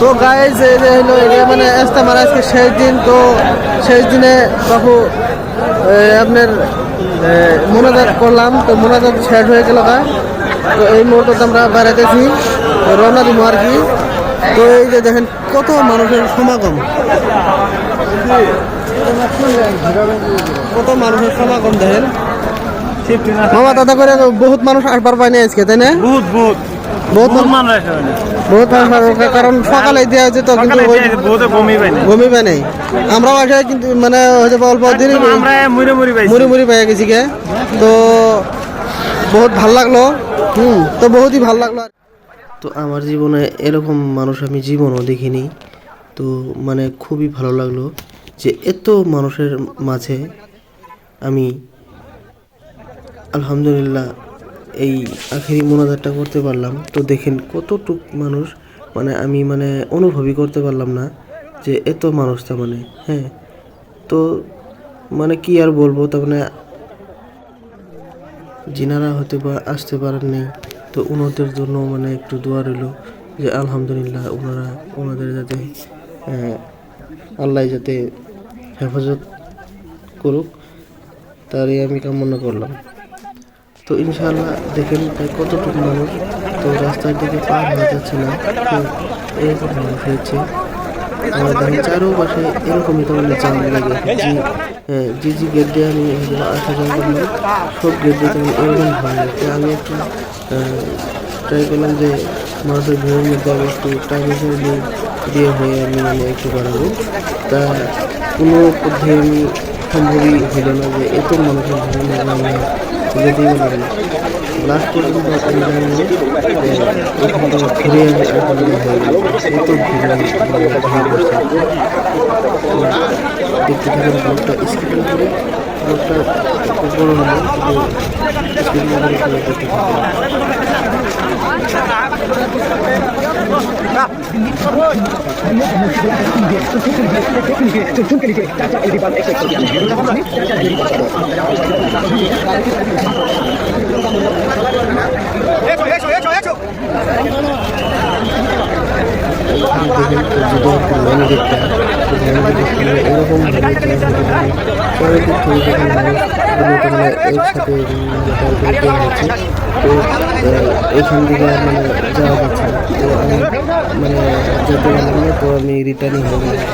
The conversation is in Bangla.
তো গাইজ এই যে হলো মানে ইস্তেমার আজকে শেষ দিন তো শেষ দিনে বাবু আপনার মোনাজাত করলাম তো মোনাজাত শেষ হয়ে গেল গা। তো এই মুহূর্তে আমরা বেড়াতেছি রওনা দিব আর কি। তো এই যে দেখেন কত মানুষের সমাগম। কত মানুষের সমাগম দেখেন। মামা দাদা করে বহুত মানুষ আসবার পায়নি আজকে তাই না? বহুত বহুত। বহুত বহুত মানুষ মানুষ বহুত মানুষ কারণ সকালে দেওয়া হয়েছে তো কিন্তু ঘুমি পাই নাই। আমরাও আসে কিন্তু মানে হয়তো অল্প দিন মুড়ি মুড়ি পেয়ে গেছি গে। তো বহুত ভালো লাগল। হুম তো বহুতই ভালো লাগল। তো আমার জীবনে এরকম মানুষ আমি জীবনও দেখিনি। তো মানে খুবই ভালো লাগল যে এত মানুষের মাঝে আমি আলহামদুলিল্লাহ এই আখেরি মোনাজাতটা করতে পারলাম। তো দেখেন কতটুক মানুষ মানে আমি মানে অনুভবই করতে পারলাম না যে এত মানুষ তার মানে হ্যাঁ। তো মানে কি আর বলব তার মানে যিনারা হয়তো বা আসতে পারেননি তো ওনাদের জন্য মানে একটু দোয়া রইল যে আলহামদুলিল্লাহ ওনারা ওনাদের যাতে আহ, আল্লাহ যাতে হেফাজত করুক তারই আমি কামনা করলাম। তো ইনশাআল্লাহ দেখেন প্রায় কতটুকু মানুষ, তো রাস্তার দিকে পার হওয়া যাচ্ছে না, তো এরকম মানুষ হয়েছে। আমার দেখেন চারোপাশে এরকমই তো মানে জাম লাগে। জি হ্যাঁ জি গেট দিয়ে আমি আসা যাওয়া করলাম সব গেট দিয়ে তেমন এরকম হয় তো আমি একটু ট্রাই করলাম যে মানুষের ভিড়ের মধ্যে আমি একটু টাইম হিসেবে দিয়ে হয়ে আমি মানে একটু বাড়াবো। তা কোনো পদ্ধতি আমি সম্ভবই হলো না যে এত মানুষের ভিড়ের মধ্যে আমি যেতেই পারলাম না লাস্ট পর্যন্ত আমি জানি না ওখান ঘুরে আসা হয়ে গেল এত ভিড় দেখতে থাকেন ব্লগটা স্ক্রিন করে ব্লগটা বড় হলো করে দেখতে থাকেন। এরকম মানে মানে হচ্ছে তো এখান থেকে মানে যাওয়া যাচ্ছে তো আমি মানে যেতে পারলাম তো আমি রিটার্নই হয়ে গেলাম